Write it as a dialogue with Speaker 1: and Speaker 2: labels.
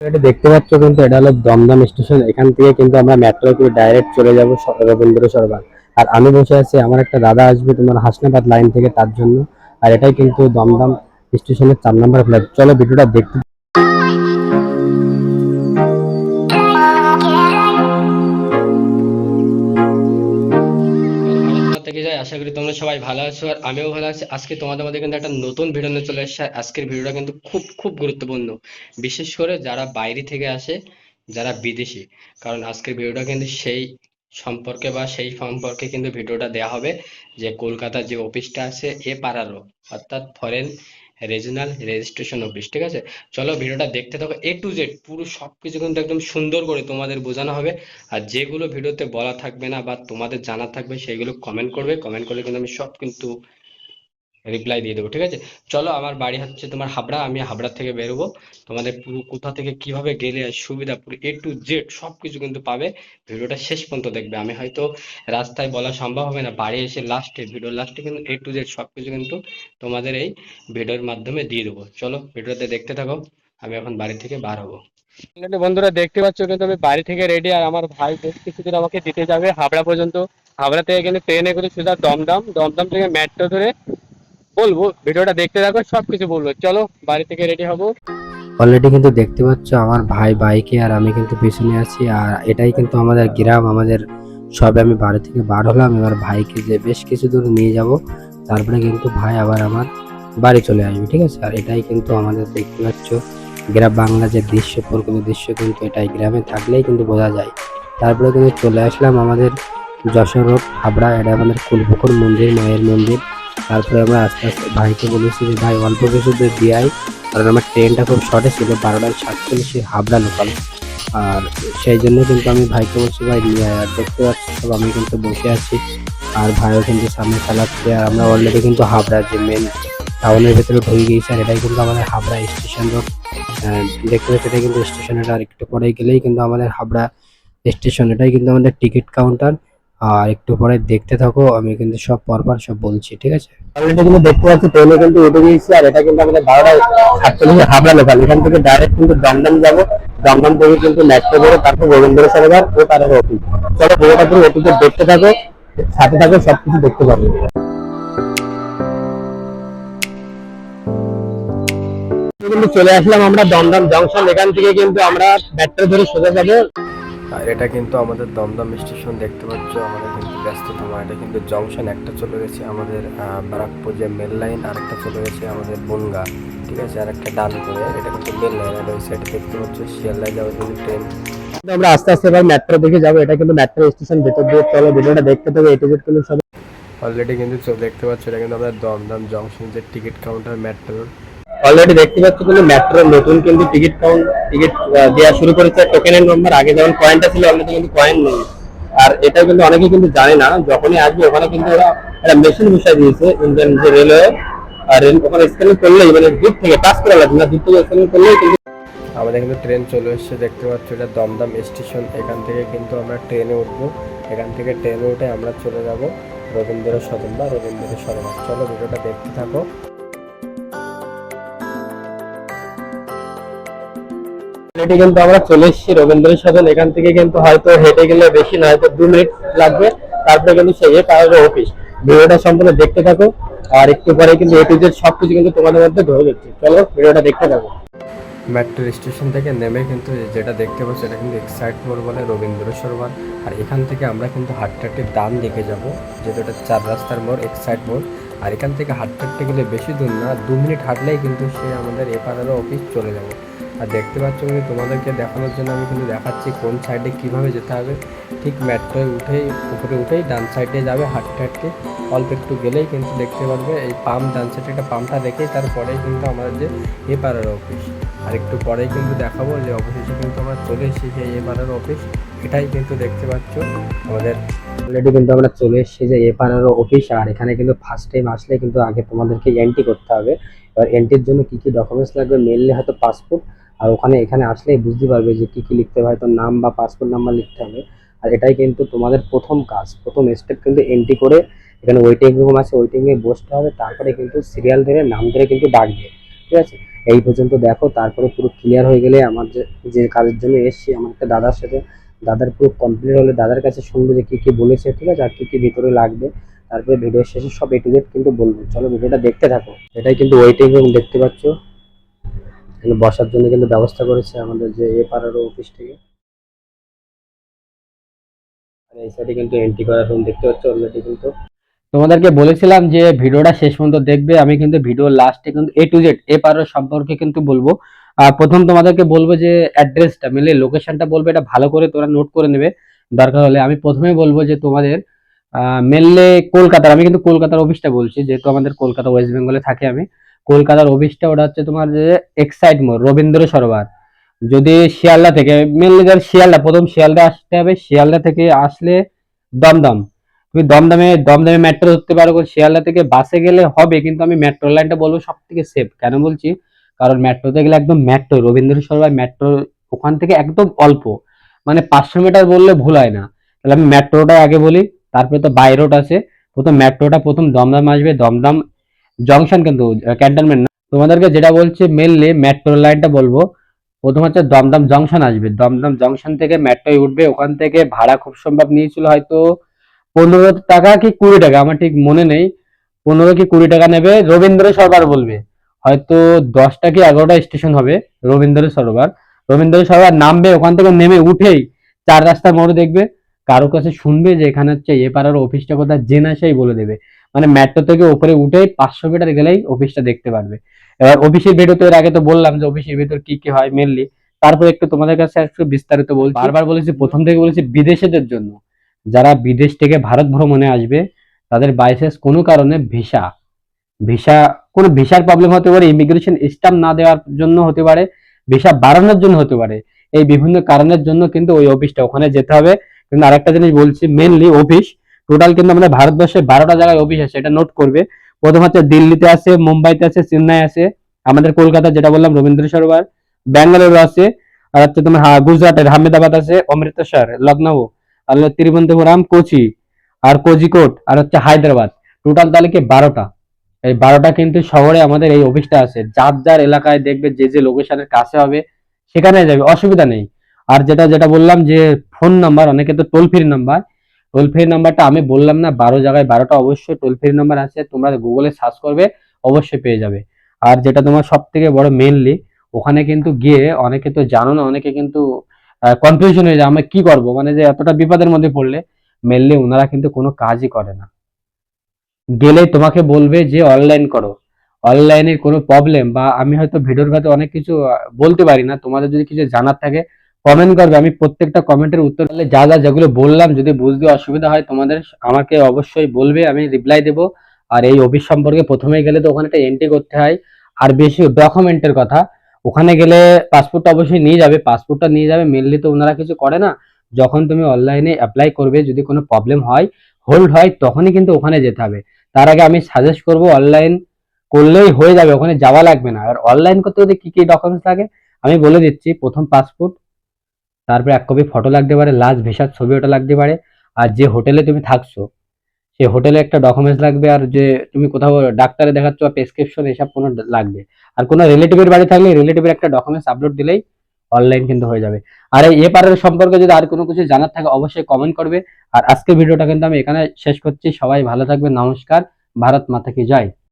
Speaker 1: এটা দেখতে পাচ্ছ কিন্তু এটা হলো দমদম স্টেশন। এখান থেকে কিন্তু আমরা মেট্রো করে ডাইরেক্ট চলে যাব রবীন্দ্র সরোবর। আর আমি বসে আছি, আমার একটা দাদা আসবে তোমার হাসনাবাদ লাইন থেকে তার জন্য। আর এটাই কিন্তু দমদম স্টেশনের চার নম্বর ফ্ল্যাট চলো ভিডিওটা দেখতে
Speaker 2: আশা করি তোমরা সবাই ভালো আছো আর আমিও ভালো আছি। আজকে তোমাদের মধ্যে কিন্তু একটা নতুন ভিডিও নিয়ে চলে এসেছে আজকের ভিডিওটা কিন্তু খুব খুব গুরুত্বপূর্ণ। বিশেষ করে যারা বাইরে থেকে আসে, যারা বিদেশি, কারণ আজকের ভিডিওটা কিন্তু সেই সম্পর্কে বা সেই সম্পর্কে কিন্তু ভিডিওটা দেয়া হবে যে কলকাতার যে অফিসটা আছে, এ পাড়ারও অর্থাৎ ফরেন রিজনাল রেজিস্ট্রেশন অফিস ঠিক আছে? চলো ভিডিওটা দেখতে থাকো। এ টু জেড পুরো সব কিছু কিন্তু একদম সুন্দর করে তোমাদের বোঝানো হবে। আর যেগুলো ভিডিওতে বলা থাকবে না বা তোমাদের জানা থাকবে, সেগুলো কমেন্ট করবে। কমেন্ট করলে কিন্তু আমি সব কিন্তু রিপ্লাই দিয়ে দেবো, ঠিক আছে? চলো আমার বাড়ি হচ্ছে তোমার হাবড়া, আমি হাবড়া থেকে বেরোবো। তোমাদের পুরো কোথা থেকে কীভাবে গেলে সুবিধা পুরো এ টু জেড সবকিছু কিন্তু পাবে। ভিডিওটা শেষ পর্যন্ত দেখবে। আমি হয়তো রাস্তায় বলা সম্ভব হবে না, বাড়ি এসে লাস্টে ভিডিওর লাস্টে কিন্তু এ টু জেড সবকিছু কিন্তু তোমাদের এই ভিডিওর মাধ্যমে দিয়ে দেবো। চলো ভিডিওতে দেখতে থাকো, আমি এখন বাড়ি থেকে বার হব। বন্ধুরা দেখতে পাচ্ছ কিন্তু আমি বাড়ি থেকে রেডি আর আমার ভাই বেশ কিছুদিন আমাকে দিতে যাবে হাবড়া পর্যন্ত। হাবড়া থেকে কিন্তু ট্রেনে করে সোজা দমদম দমদম থেকে মেট্রো ধরে বলব, ভিডিওটা দেখতে থাকো, সবকিছু বলব। চলো, বাড়ি থেকে রেডি হব।
Speaker 1: অলরেডি কিন্তু দেখতে পাচ্ছ আমার ভাই বাইকে আর আমি কিন্তু পেছনে আছি, আর এটাই কিন্তু আমাদের গ্রাম, আমাদের সবে আমি বাড়ি থেকে বার হলাম, এবার ভাইকে যে বেশ কিছু দূর নিয়ে যাব, তারপরে কিন্তু ভাই আবার আমার বাড়ি চলে আসবে, ঠিক আছে? আর এটাই কিন্তু আমাদের দেখতে পাচ্ছ, গ্রাম বাংলা যে দৃশ্য, প্রকৃত দৃশ্য কিন্তু এটাই, গ্রামে থাকলেই কিন্তু বোঝা যায়। তারপরে কিন্তু চলে আসলাম আমাদের যশোর রোড, হাবড়া, এটা আমাদের কুলপুকুর মন্দির, মায়ের মন্দির। তারপরে আমরা আস্তে আস্তে ভাইকে বলেছি যে, ভাই, অল্প কিছু দিয়ে আই কারণ আমার ট্রেনটা খুব শর্টে ছিল বারোটার সাতচল্লিশে হাবড়া লোকাল আর সেই জন্য কিন্তু আমি ভাইকে বলছি, ভাই, নিয়ে। আর দেখতে পাচ্ছি, সব আমি কিন্তু বসে আছি। আর ভাইও কিন্তু সামনে চালাচ্ছে। আর আমরা অলরেডি কিন্তু হাবড়া যে মেন টাউনের ভেতরে ঢুকে গিয়েছি, আর এটাই কিন্তু আমাদের হাবড়া স্টেশন রোড দেখতে পাচ্ছি এটা কিন্তু স্টেশনের আর একটু পরে গেলেই কিন্তু আমাদের হাবড়া স্টেশন এটাই কিন্তু আমাদের টিকিট কাউন্টার আর একটু পরে দেখতে থাকো, আমি কিন্তু সব পরপর সব বলছি, ঠিক আছে? অলরেডি কিন্তু দেখতে পাচ্ছি ট্রেনে কিন্তু উঠে গিয়েছি, আর এটা কিন্তু আমাদের বারোটা সাতচল্লিশে হাবড়া লোকাল এখান থেকে ডাইরেক্ট কিন্তু দমদম যাব। দমদম থেকে কিন্তু মেট্রো করে তারপর রবীন্দ্র সরোবর ও তার অফিস চলো পুরোটা পুরো অফিসে দেখতে থাকো, সাথে থাকো, সবকিছু দেখতে পারবে কিন্তু চলে আসলাম আমরা দমদম জংশন এখান থেকে কিন্তু আমরা মেট্রো ধরে সোজা যাব।
Speaker 3: আর এটা কিন্তু আমাদের দমদম স্টেশন দেখতে পাচ্ছ আমাদের কিন্তু ব্যস্ততম। এটা কিন্তু জংশন একটা চলে গেছে আমাদের বারাকপুর যে মেল লাইন আর একটা চলে গেছে আমাদের বনগা ঠিক আছে? আর একটা ডান করে এটা কিন্তু মেল লাইন আর ওই সাইডে দেখতে পাচ্ছ শিয়ালদায় যাওয়ার জন্য ট্রেন
Speaker 1: আমরা আস্তে আস্তে এবার মেট্রো দিকে যাব এটা কিন্তু মেট্রো স্টেশন ভেতর দিয়ে চলো ভিডিওটা দেখতে থাকো এটু কিন্তু সব
Speaker 3: অলরেডি কিন্তু দেখতে পাচ্ছ এটা কিন্তু আমাদের দমদম জংশন যে টিকিট কাউন্টার মেট্রোর
Speaker 1: অলরেডি দেখতে পাচ্ছ কিন্তু মেট্রো নতুন কিন্তু টিকিট কাউন্ট টিকিট দেওয়া শুরু করেছে। টোকেনের নম্বর আগে যেমন কয়েনটা ছিল অলরেডি কিন্তু কয়েন নেই। আর এটা কিন্তু অনেকে কিন্তু জানে না, যখনই আসবে ওখানে কিন্তু ওরা একটা মেশিন বসাই দিয়েছে ইন্ডিয়ান যে রেলওয়ে আর ওখানে স্ক্যান করলেই মানে দূর থেকে টাচ করা লাগবে না, দূর থেকে স্ক্যান করলেই কিন্তু
Speaker 3: আমাদের কিন্তু ট্রেন চলে এসেছে, দেখতে পাচ্ছ এটা দমদম স্টেশন এখান থেকে কিন্তু আমরা ট্রেনে উঠবো। এখান থেকে ট্রেনে উঠে আমরা চলে যাব রবীন্দ্র সদন বা রবীন্দ্র সরোবর। চলো, ভিডিওটা দেখতে থাকো।
Speaker 1: অলরেডি কিন্তু আমরা চলে এসেছি। রবীন্দ্র সদন, এখান থেকে কিন্তু হয়তো হেঁটে গেলে বেশি না হয়তো দু মিনিট লাগবে। তারপরে কিন্তু সেই কারোর অফিস ভিডিওটা সম্পূর্ণ দেখতে থাকো। আর একটু পরে কিন্তু এ টু জেড সবকিছু কিন্তু তোমাদের মধ্যে ধরে দিচ্ছি চলো ভিডিওটা দেখতে থাকো।
Speaker 3: মেট্রো স্টেশন থেকে নেমে কিন্তু যেটা দেখতে পাচ্ছি, এটা কিন্তু এক্সাইট মোড় বলে রবীন্দ্র সরোবর। আর এখান থেকে আমরা কিন্তু হাঁটতে ডান দিকে যাব যেটা এটা চার রাস্তার মোড় এক্সাইট মোড় আর এখান থেকে হাঁটতে গেলে বেশি দূর না, দু মিনিট হাঁটলেই কিন্তু সে আমাদের এপারেরও অফিস চলে যাবে। আর দেখতে পাচ্ছ কিন্তু তোমাদেরকে দেখানোর জন্য আমি কিন্তু দেখাচ্ছি কোন সাইডে কীভাবে যেতে হবে। ঠিক মেট্রোয় উঠেই, উপরে উঠেই ডান সাইডে যাবে হাঁটতে হাঁটতে। অল্প একটু গেলেই কিন্তু দেখতে পারবে এই পাম্প ডান সাইডে একটা পাম্পটা দেখেই তারপরেই কিন্তু আমাদের যে এপারের অফিস আর একটু পরেই কিন্তু দেখাবো যে অবশেষে কিন্তু আমরা চলে এসেছি এই এপারের অফিস এটাই কিন্তু দেখতে পাচ্ছ, আমাদের
Speaker 1: অলরেডি কিন্তু আমরা চলে এসেছি যে এপারের অফিস আর এখানে কিন্তু ফার্স্ট টাইম আসলে কিন্তু আগে তোমাদেরকে এন্ট্রি করতে হবে। এবার এন্ট্রির জন্য কী কী ডকুমেন্টস লাগবে? মেনলি হয়তো পাসপোর্ট আর ওখানে এখানে আসলেই বুঝতে পারবে যে কি কি লিখতে হবে হয়তো নাম বা পাসপোর্ট নাম্বার লিখতে হবে। আর এটাই কিন্তু তোমাদের প্রথম কাজ, প্রথম স্টেপ কিন্তু এন্ট্রি করে এখানে ওয়েটিং রুম আছে ওয়েটিং এ বসতে হবে, তারপরে কিন্তু সিরিয়াল ধরে, নাম ধরে কিন্তু ডাকবে, ঠিক আছে? এই পর্যন্ত দেখো, তারপরে পুরো ক্লিয়ার হয়ে গেলে আমার যে যে কাজের জন্য এসছি, আমার একটা দাদার সাথে, দাদার পুরো কমপ্লিট হলে দাদার কাছে শুনব যে কী কী বলেছে, ঠিক আছে? আর কী কী ভিতরে লাগবে, তারপরে ভিডিওর শেষে সব এ কিন্তু বলব। চলো ভিডিওটা দেখতে থাকো। এটাই কিন্তু ওয়েটিং রুম দেখতে পাচ্ছ? এখানে বসার জন্য কিন্তু ব্যবস্থা করেছে আমাদের যে এ পাড়ার অফিস থেকে। এই সাইডে কিন্তু এন্ট্রি করার রুম দেখতে পাচ্ছ অলরেডি কিন্তু। তোমাদেরকে বলেছিলাম যে ভিডিওটা শেষ পর্যন্ত দেখবে, আমি কিন্তু ভিডিও লাস্টে কিন্তু এ টু জেড এ পারের সম্পর্কে কিন্তু বলব। প্রথম তোমাদেরকে বলব যে অ্যাড্রেসটা মিলে লোকেশনটা বলব, এটা ভালো করে তোরা নোট করে নেবে। দরকার হলে আমি প্রথমেই বলব যে তোমাদের মেনলে কলকাতার, আমি কিন্তু কলকাতার অফিসটা বলছি, যেহেতু আমাদের কলকাতা ওয়েস্ট বেঙ্গলে থাকি আমি। কলকাতার অফিসটা ওটা হচ্ছে তোমার যে এক্সাইড মোড় রবীন্দ্র সরোবর। যদি শিয়ালদা থেকে মেনলি যার শিয়ালদা, প্রথম শিয়ালদা আসতে হবে, শিয়ালদা থেকে আসলে দমদম। তুমি দমদমে দমদমে মেট্রো ধরতে পারো শিয়ালদা থেকে বাসে গেলে হবে, কিন্তু আমি মেট্রো লাইনটা বলব সব থেকে সেফ কেন বলছি? কারণ মেট্রোতে গেলে একদম মেট্রো রবীন্দ্র সরোবর মেট্রো ওখান থেকে একদম অল্প। মানে পাঁচশো মিটার বললে ভুল হয় না। তাহলে আমি মেট্রোটা আগে বলি, তারপরে তো বাই রোড আছে। প্রথম মেট্রোটা প্রথম দমদম আসবে, দমদম জংশন কিন্তু ক্যান্টনমেন্ট না। তোমাদেরকে যেটা বলছে মেনলি মেট্রো লাইনটা বলব, প্রথম হচ্ছে দমদম জংশন আসবে। দমদম জংশন থেকে মেট্রোয় উঠবে, ওখান থেকে ভাড়া খুব সম্ভব নিয়েছিল হয়তো পনেরো টাকা কি কুড়ি টাকা, আমার ঠিক মনে নেই। পনেরো কি কুড়ি টাকা নেবে, রবীন্দ্র সরোবর বলবে। হয়তো দশটা কি এগারোটা স্টেশন হবে রবীন্দ্র সরোবর। রবীন্দ্র সরোবর নামবে, ওখান থেকে নেমে উঠেই চার রাস্তার মোড়ে দেখবে। কারও কাছে শুনবে যে এখানে হচ্ছে এ পাড়ার অফিসটা কোথায়, জেনে সেই বলে দেবে। মানে মেট্রো থেকে উপরে উঠেই পাঁচশো মিটার গেলেই অফিসটা দেখতে পারবে। এবার অফিসের ভিডিও তো এর আগে তো বললাম যে অফিসের ভিতর কি কি হয় মেনলি তারপর একটু তোমাদের কাছে একটু বিস্তারিত বলছি। বারবার বলেছি, প্রথম থেকে বলেছি বিদেশেদের জন্য। যারা বিদেশ থেকে ভারত ভ্রমণে আসবে, তাদের বাইসেস কোনো কারণে ভিসা ভিসা কোনো ভিসার প্রবলেম হতে পারে ইমিগ্রেশন স্টাম্প না দেওয়ার জন্য হতে পারে ভিসা বাড়ানোর জন্য হতে পারে। এই বিভিন্ন কারণের জন্য কিন্তু ওই অফিসটা ওখানে যেতে হবে। কিন্তু আরেকটা জিনিস বলছি মেনলি অফিস টোটাল কিন্তু আমাদের ভারতবর্ষে বারোটা জায়গায় অফিস আছে, এটা নোট করবে। প্রথম হচ্ছে দিল্লিতে আছে, মুম্বাইতে আছে চেন্নাই আছে, আমাদের কলকাতা যেটা বললাম, রবীন্দ্র সরোবর, ব্যাঙ্গালোর আছে, আর হচ্ছে তোমার হ্যাঁ গুজরাটের আহমেদাবাদ আছে, অমৃতসর লখনৌ আর তিরুবনন্তপুরম, কোচি, আর কোজিকোট আর হচ্ছে হায়দ্রাবাদ। টোটাল তাহলে কি বারোটা? এই বারোটা কিন্তু শহরে আমাদের এই অফিসটা আছে। যার যার এলাকায় দেখবে যে যে লোকেশনের কাছে হবে, সেখানে যাবে, অসুবিধা নেই। আর যেটা যেটা বললাম যে ফোন নাম্বার অনেকে তো toll free number toll free নাম্বারটা আমি বললাম না, বারো জায়গায় বারোটা অবশ্যই টোল ফ্রি নাম্বার আছে, তোমরা গুগলে সার্চ করবে, অবশ্যই পেয়ে যাবে। আর যেটা তোমার সব থেকে বড় মেনলি ওখানে কিন্তু গিয়ে অনেকে তো জানো না, অনেকে কিন্তু কনফিউশন হয়ে যায়, আমরা কি করব? মানে যে এতটা বিপদের মধ্যে পড়লে মেনলি ওনারা কিন্তু কোনো কাজই করে না। গেলে তোমাকে বলবে যে অনলাইন করো। অনলাইনের কোনো প্রবলেম বা আমি হয়তো ভিডিওর ভাতে অনেক কিছু বলতে পারি না, তোমাদের যদি কিছু জানার থাকে কমেন্ট করবে, আমি প্রত্যেকটা কমেন্টের উত্তর দিলে যা যা যেগুলো বললাম, যদি বুঝতে অসুবিধা হয় তোমাদের, আমাকে অবশ্যই বলবে, আমি রিপ্লাই দেবো। আর এই অফিস সম্পর্কে প্রথমে গেলে তো ওখানে একটা এন্ট্রি করতে হয়। আর বেশি ডকুমেন্টের কথা, ওখানে গেলে পাসপোর্টটা অবশ্যই নিয়ে যাবে পাসপোর্টটা নিয়ে যাবে মেনলি তো ওনারা কিছু করে না। যখন তুমি অনলাইনে অ্যাপ্লাই করবে, যদি কোনো প্রবলেম হয় হোল্ড হয়, তখনই কিন্তু ওখানে যেতে হবে। তার আগে আমি সাজেস্ট করব অনলাইন করলেই হয়ে যাবে, ওখানে যাওয়া লাগবে না। আর অনলাইন করতে হলে কী কী ডকুমেন্টস লাগে? আমি বলে দিচ্ছি, প্রথম পাসপোর্ট তারপরে এক কপি ফটো লাগতে পারে লাস্ট ভিসার ছবি ওটা লাগতে পারে। আর যে হোটেলে তুমি থাকছো, সেই হোটেলে একটা ডকুমেন্টস লাগবে, আর যে তুমি কোথাও ডাক্তারে দেখাচ্ছ বা প্রেসক্রিপশন এসব কোনো লাগবে। আর কোনো রিলেটিভের বাড়ি থাকলে রিলেটিভের একটা ডকুমেন্টস আপলোড দিলেই অনলাইন কিন্তু হয়ে যাবে। আর এই এপারের সম্পর্কে যদি আর কোনো কিছু জানার থাকে, অবশ্যই কমেন্ট করবে। আর আজকের ভিডিওটা কিন্তু আমি এখানে শেষ করছি। সবাই ভালো থাকবে নমস্কার। ভারত মাতা কি জয়।